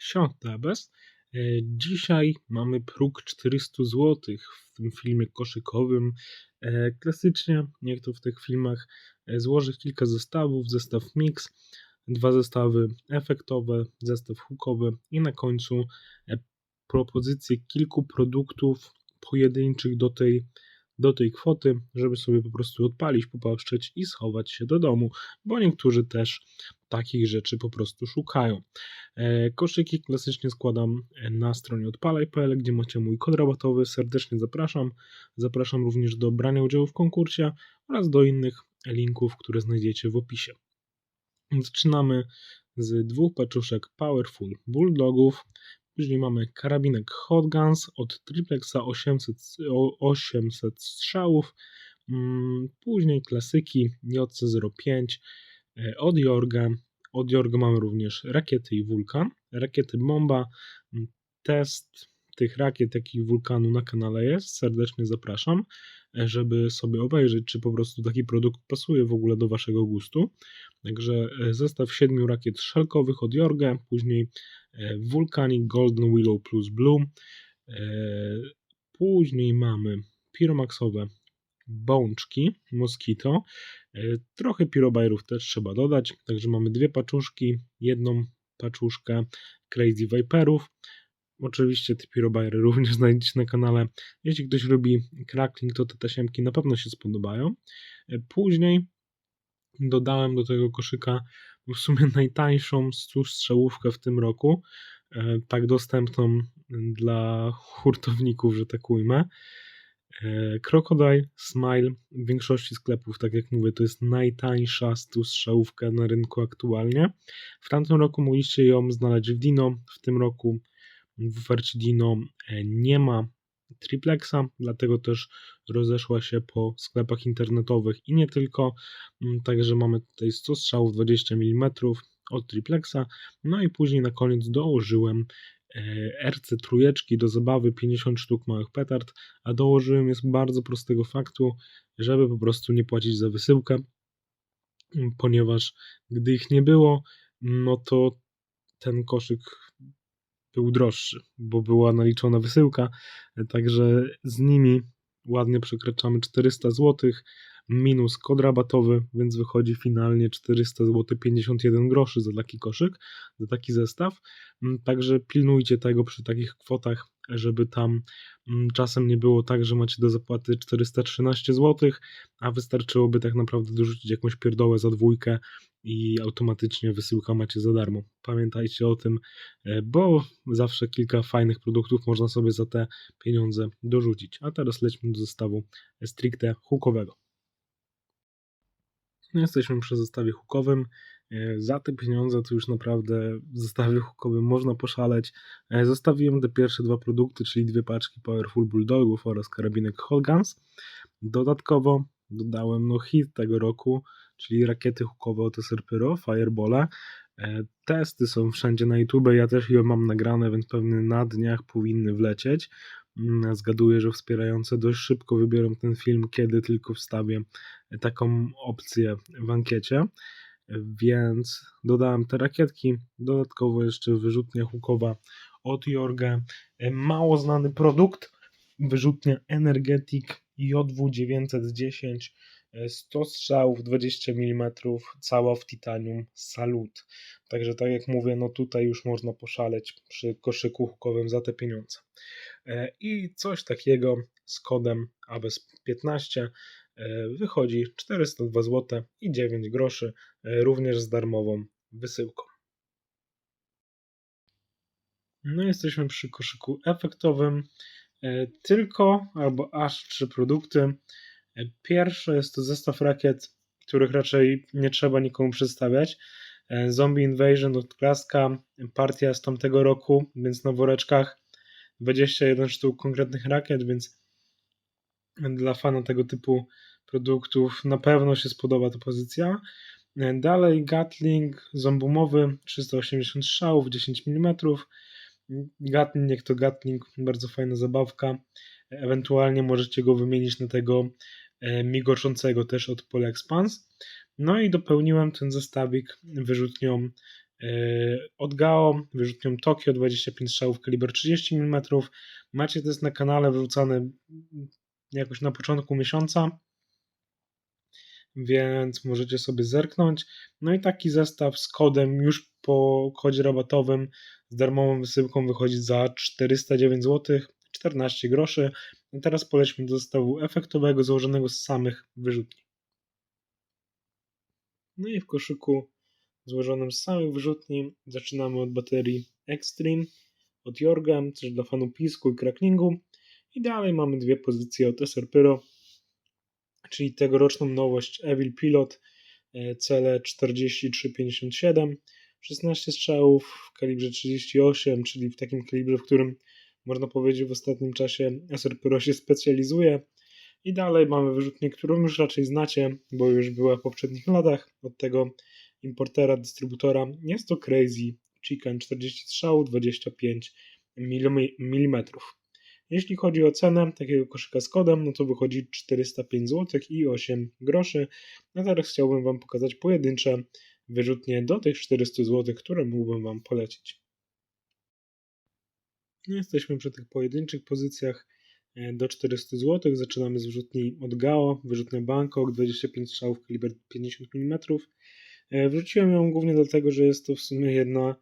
Siąta bez. E, Dzisiaj mamy próg 400 zł w tym filmie koszykowym. E, Klasycznie, jak to w tych filmach, e, złożę kilka zestawów, zestaw mix, dwa zestawy efektowe, zestaw hookowy i na końcu propozycje kilku produktów pojedynczych do tej, do tej kwoty, żeby sobie po prostu odpalić, popatrzeć i schować się do domu, bo niektórzy też takich rzeczy po prostu szukają. E, Koszyki klasycznie składam e, na stronie odpalaj.pl, gdzie macie mój kod rabatowy. Serdecznie zapraszam. Zapraszam również do brania udziału w konkursie oraz do innych linków, które znajdziecie w opisie. Zaczynamy z dwóch paczuszek Powerful Bulldogów. Później mamy karabinek Hot Guns od Triplexa 800, o- 800 strzałów. Mm, Później klasyki JC05 e, od Jorga. Od Jorga mamy również rakiety i wulkan. Rakiety bomba. Mm, Test tych rakiet, jak i wulkanu na kanale jest. Serdecznie zapraszam, e, żeby sobie obejrzeć, czy po prostu taki produkt pasuje w ogóle do Waszego gustu. Także e, zestaw siedmiu rakiet szelkowych od Jorga, później e, Vulcanic Golden Willow plus Blue. E, Później mamy Pyromaxowe bączki Mosquito. E, Trochę pirobajrów też trzeba dodać, także mamy dwie paczuszki, jedną paczuszkę Crazy Viperów. Oczywiście te pirobajry również znajdziecie na kanale. Jeśli ktoś lubi crackling, to te tasiemki na pewno się spodobają. E, Później dodałem do tego koszyka w sumie najtańszą strzałówkę w tym roku, e, tak dostępną dla hurtowników, że tak ujmę. E, Crocodile Smile w większości sklepów, tak jak mówię, to jest najtańsza strzałówka na rynku aktualnie. W tamtym roku mogliście ją znaleźć w Dino, w tym roku w ofercie Dino e, nie ma triplexa, dlatego też rozeszła się po sklepach internetowych i nie tylko. Mm, Także mamy tutaj 100 strzałów 20 mm od triplexa. No i później na koniec dołożyłem e, RC trójeczki do zabawy 50 sztuk małych petard, a dołożyłem je z bardzo prostego faktu, żeby po prostu nie płacić za wysyłkę, ponieważ gdy ich nie było, no to ten koszyk był droższy, bo była naliczona wysyłka, także z nimi ładnie przekraczamy 400 zł minus kod rabatowy, więc wychodzi finalnie 400 zł 51 groszy za taki koszyk, za taki zestaw. Mm, Także pilnujcie tego przy takich kwotach, żeby tam mm, czasem nie było tak, że macie do zapłaty 413 zł, a wystarczyłoby tak naprawdę dorzucić jakąś pierdołę za dwójkę i automatycznie wysyłka macie za darmo. Pamiętajcie o tym, e, bo zawsze kilka fajnych produktów można sobie za te pieniądze dorzucić. A teraz lećmy do zestawu stricte hookowego. No, Jesteśmy przy zestawie hookowym. E, Za te pieniądze to już naprawdę w zestawie hookowym można poszaleć. E, Zostawiłem te pierwsze dwa produkty, czyli dwie paczki Powerful Bulldogów oraz karabinek Hot Guns. Dodatkowo dodałem no hit tego roku, czyli rakiety hookowe od Serpyro, Fireballa. E, Testy są wszędzie na YouTube, ja też je mam nagrane, więc pewnie na dniach powinny wlecieć. Mm, Zgaduję, że wspierające dość szybko wybiorą ten film, kiedy tylko wstawię taką opcję w ankiecie. Więc dodałem te rakietki. Dodatkowo jeszcze wyrzutnia hukowa od Jorga. Mało znany produkt. Wyrzutnia Energetic JW 910. 100 strzałów, 20 mm, cała w titanium, salut. Także tak jak mówię, no tutaj już można poszaleć przy koszyku hukowym za te pieniądze. E, I coś takiego z kodem ABES15 e, wychodzi 402 zł i 9 groszy, e, również z darmową wysyłką. No jesteśmy przy koszyku efektowym. E, Tylko albo aż trzy produkty. E, Pierwsze jest to zestaw rakiet, których raczej nie trzeba nikomu przedstawiać. E, Zombie Invasion od Klaska, partia z tamtego roku, więc na woreczkach 21 sztuk konkretnych rakiet, więc dla fana tego typu produktów na pewno się spodoba ta pozycja. E, Dalej Gatling zombumowy 380 strzałów 10 mm. Gatling jak to Gatling, bardzo fajna zabawka. Ewentualnie możecie go wymienić na tego e, migoczącego też od Polexpans. No i dopełniłem ten zestawik wyrzutnią od Gao, wyrzutnią Tokio 25 strzałów kaliber 30 mm. Macie to jest na kanale wrzucane jakoś na początku miesiąca, więc możecie sobie zerknąć. No i taki zestaw z kodem już po kodzie rabatowym z darmową wysyłką wychodzi za 409 zł, 14 groszy. A teraz polećmy do zestawu efektowego założonego z samych wyrzutni. No i w koszyku złożonym z samych wyrzutni zaczynamy od baterii Extreme od Jorga, też dla fanów pisku i cracklingu. I dalej mamy dwie pozycje od SR Pyro, czyli tegoroczną nowość Evil Pilot e, cele 4357, 16 strzałów w kalibrze 38, czyli w takim kalibrze, w którym można powiedzieć w ostatnim czasie SR Pyro się specjalizuje. I dalej mamy wyrzutnię, którą już raczej znacie, bo już była w poprzednich latach od tego importera, dystrybutora. Jest to Crazy Chicken 40 strzałów, 25 mm. Jeśli chodzi o cenę takiego koszyka z kodem, no to wychodzi 405 zł i 8 groszy. A teraz chciałbym Wam pokazać pojedyncze wyrzutnie do tych 400 zł, które mógłbym Wam polecić. No jesteśmy przy tych pojedynczych pozycjach e, do 400 zł. Zaczynamy z wyrzutni od GAO, wyrzutnia Bangkok, 25 strzałów kaliber 50 mm. Wrzuciłem ją głównie dlatego, że jest to w sumie jedna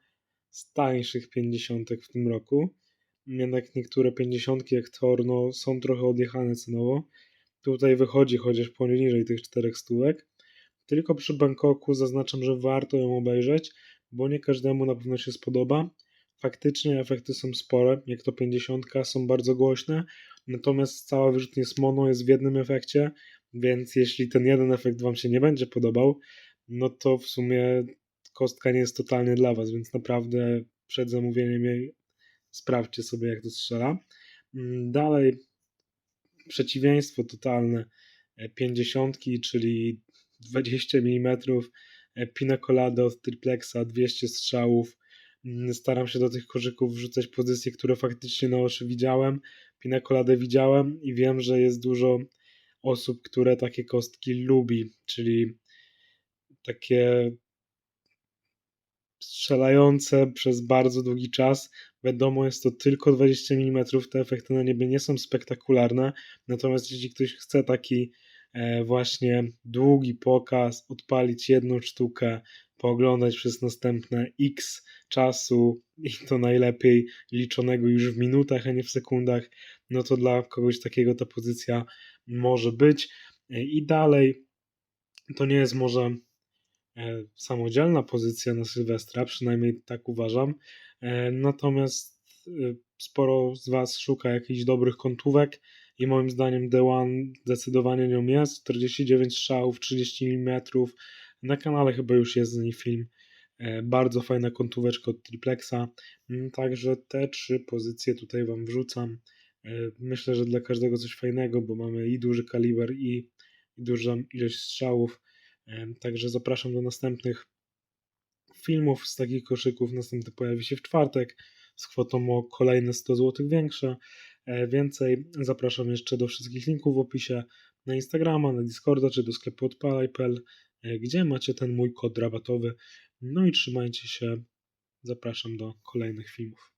z tańszych 50 w tym roku. Jednak niektóre 50 jak Torno są trochę odjechane cenowo. Tutaj wychodzi chociaż poniżej tych 4 stówek. Tylko przy Bangkoku zaznaczam, że warto ją obejrzeć, bo nie każdemu na pewno się spodoba. Faktycznie efekty są spore, jak to 50 są bardzo głośne, natomiast cała wyrzutnia z mono jest w jednym efekcie, więc jeśli ten jeden efekt Wam się nie będzie podobał, no to w sumie kostka nie jest totalnie dla Was, więc naprawdę przed zamówieniem jej sprawdźcie sobie, jak to strzela. Mm, dalej, przeciwieństwo totalne 50, e, czyli 20 mm, e, Pina Colada od Triplexa, 200 strzałów. Mm, staram się do tych korzyków wrzucać pozycje, które faktycznie na oczy widziałem. Pina Coladę widziałem i wiem, że jest dużo osób, które takie kostki lubi, czyli takie strzelające przez bardzo długi czas. Wiadomo, jest to tylko 20 mm, te efekty na niebie nie są spektakularne, natomiast jeśli ktoś chce taki e, właśnie długi pokaz, odpalić jedną sztukę, pooglądać przez następne x czasu i to najlepiej liczonego już w minutach, a nie w sekundach, no to dla kogoś takiego ta pozycja może być. E, I dalej, to nie jest może E, samodzielna pozycja na Sylwestra, przynajmniej tak uważam. E, natomiast e, sporo z Was szuka jakichś dobrych kątówek i moim zdaniem The One zdecydowanie nią jest. 49 strzałów, 30 mm. Na kanale chyba już jest z niej film. Bardzo fajna kątóweczka od Triplexa. Mm, także te trzy pozycje tutaj Wam wrzucam. Myślę, że dla każdego coś fajnego, bo mamy i duży kaliber, i dużą ilość strzałów. Także zapraszam do następnych filmów z takich koszyków. Następny pojawi się w czwartek z kwotą o kolejne 100 zł większe. Więcej zapraszam jeszcze do wszystkich linków w opisie na Instagrama, na Discorda czy do sklepu odpalaj.pl, e, gdzie macie ten mój kod rabatowy. No i trzymajcie się. Zapraszam do kolejnych filmów.